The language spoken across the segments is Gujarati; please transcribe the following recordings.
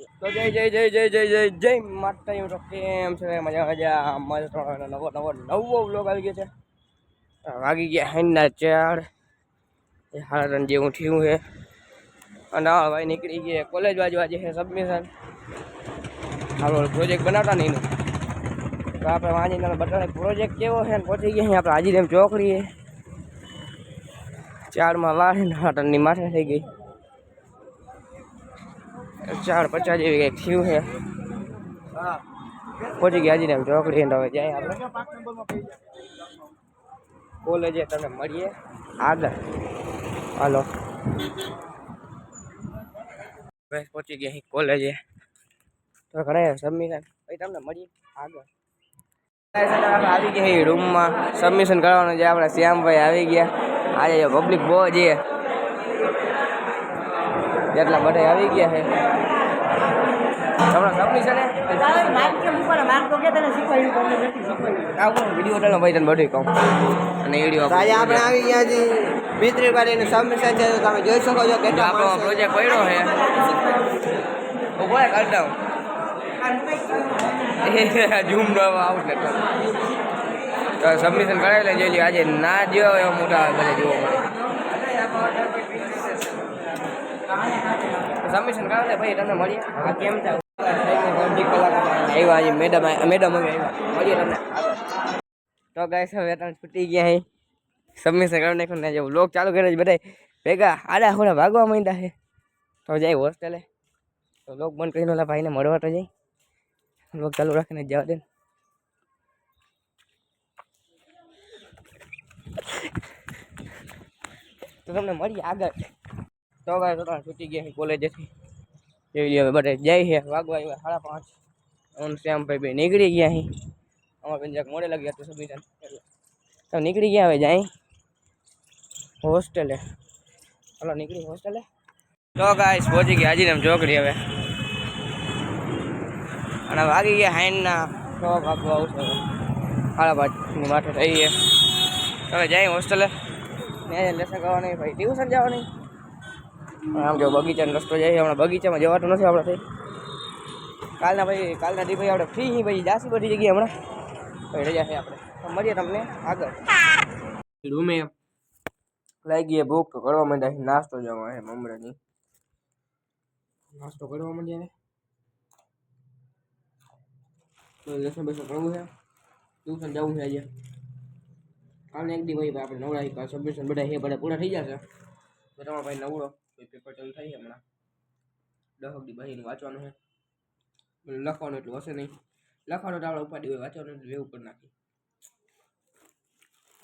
તો જય જય જય જય જય જય જય માતા તો કેમ છે? મજા મજા. મજા નવો નવો નવો બ્લોગ આવી ગયો છે. વાગી ગયા હાઈનના ચાર. સાડા ત્રણ જેવું થયું છે. અને ભાઈ નીકળી ગયા કોલેજ બાજુ, આજે છે સબમિશન આપણો પ્રોજેક્ટ બનાવતા નહીં તો આપણે વાંચીને બધાને પ્રોજેક્ટ કેવો છે ને પહોંચી ગયા આપણે હાજી એમ ચોકડીએ. ચારમાં વાળીને હાટનની માથે થઈ ગઈ. ચાર પચાસ જેવી કંઈક થયું છે પહોંચી ગયા હાજી એમ ચોકડી ને હવે જાય આપણે કોલેજે તમને મળીએ આગળ હાલો બસ પહોંચી ગયા અહીં કોલેજે તો ઘરે સબમિશન પછી તમને મળીએ આગળ આપણે આવી ગયા અહીં રૂમમાં સબમિશન કરવાનું છે આપણે શ્યામભાઈ આવી ગયા આજે પબ્લિક બહુ છે જેટલા બધા આવી ગયા છે. વીડિયો ભાઈ તને બધું કહું. અને વીડિયો આજે આપણે આવી ગયા છીએ. મિત્રી પાડીનું સબમિશન છે તમે જોઈ શકો છો કેટલા આપણો પ્રોજેક્ટ પડ્યો છે. ઊભો રહે ઝૂમ નો આઉટ તો. સબમિશન કરાવી લેજો એટલે આજે ના જેવો એવા મોટા બધા જોવા મળે. સબમિશન કરાવી લે ભાઈ તમને મળીએ આ કેમ થાય અડધી કલાક આવ્યા આજે મેડમ મેડમ હવે આવ્યા મળીએ તમને આગળ. તો ગાઈસ હવે તમે છૂટી ગયા અહીં સબમિશન કરી નાખ્યું ને જે લોક ચાલુ કરે છે બધા ભેગા આડા હોડા ભાગવા માંડ્યા છે તો જાય હોસ્ટેલે તો લોક બંધ કરીને ઓલા ભાઈને મળવા તો જાય લોક ચાલુ રાખીને જવા દે ને. તો તમને મળીએ આગળ તો ગાય તો છૂટી ગયા કોલેજેથી એવી હવે બધે જાય છે, વાગવા આવ્યા સાડા પાંચ. ઓન શ્યામભાઈ ભાઈ નીકળી ગયા અહીં અમારે જરાક મોડે લાગ્યા તો સબમિશન તો નીકળી ગયા હવે જાય. હોસ્ટેલે. હલો, નીકળી હોસ્ટેલે. તો ગાઈસ, પહોંચી ગયા હાજી એમ ચોકડી હવે. અને વાગી ગયા હાઈનના છ વાગવા આવશે સાડા પાંચની માથે થઈ ગયા. હવે જાય હોસ્ટેલે. ત્યાં લેસન કરવાની ભાઈ ટ્યુશન જવાની. આમ જો બગીચાનો રસ્તો જાય છે હમણાં બગીચામાં જવાતું નથી આપણાથી કાલના ભાઈ કાલના દી ભાઈ આપણે ફ્રી હી ભાઈ જાસી બધી જગ્યાએ હમણાં ભાઈ રજા છે આપણે તો મળીએ તમને આગળ રૂમે લાગી ગઈ ભૂખ તો કરવા માંડ્યા છે નાસ્તો જવા છે મમરાની નાસ્તો કરવા માંડ્યા ને તો લેસન બેસન કરવું છે ટ્યુશન જવું છે આજે કાલને એક દી ભાઈ આપણે નવડા કાલ સબમિશન બધા છે બધા પૂરા થઈ જશે તો તમારા ભાઈ નવડો કોઈ પેપર ચાલુ થાય હમણાં? દસ બહીને વાંચવાનું છે. લખવાનું એટલું હશે નહીં. લખવાનું આપણે ઉપાડી હોય, વાંચવાનું એટલે વેવું કરી નાખી.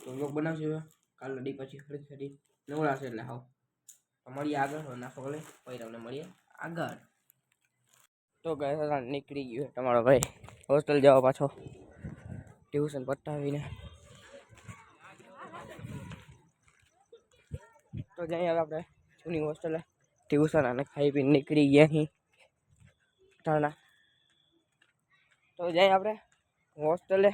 તો લોક બનાવશે હવે. કાલના દી પછી ફરી ફરી. નવડાશે એટલે હાવ. મળીએ આગળ. નાસ્તો કરી પછી તમને મળીએ. આગળ. તો ગયા નીકળી ગયો તમારો ભાઈ. હોસ્ટેલ જવા પાછો. ટ્યુશન પટાવીને તો જઈએ આપણે. જૂની હોસ્ટેલે ટ્યુશન અને ખાઈ પીને નીકળી ગયા અહીં ટાણા તો જઈએ આપણે હોસ્ટેલે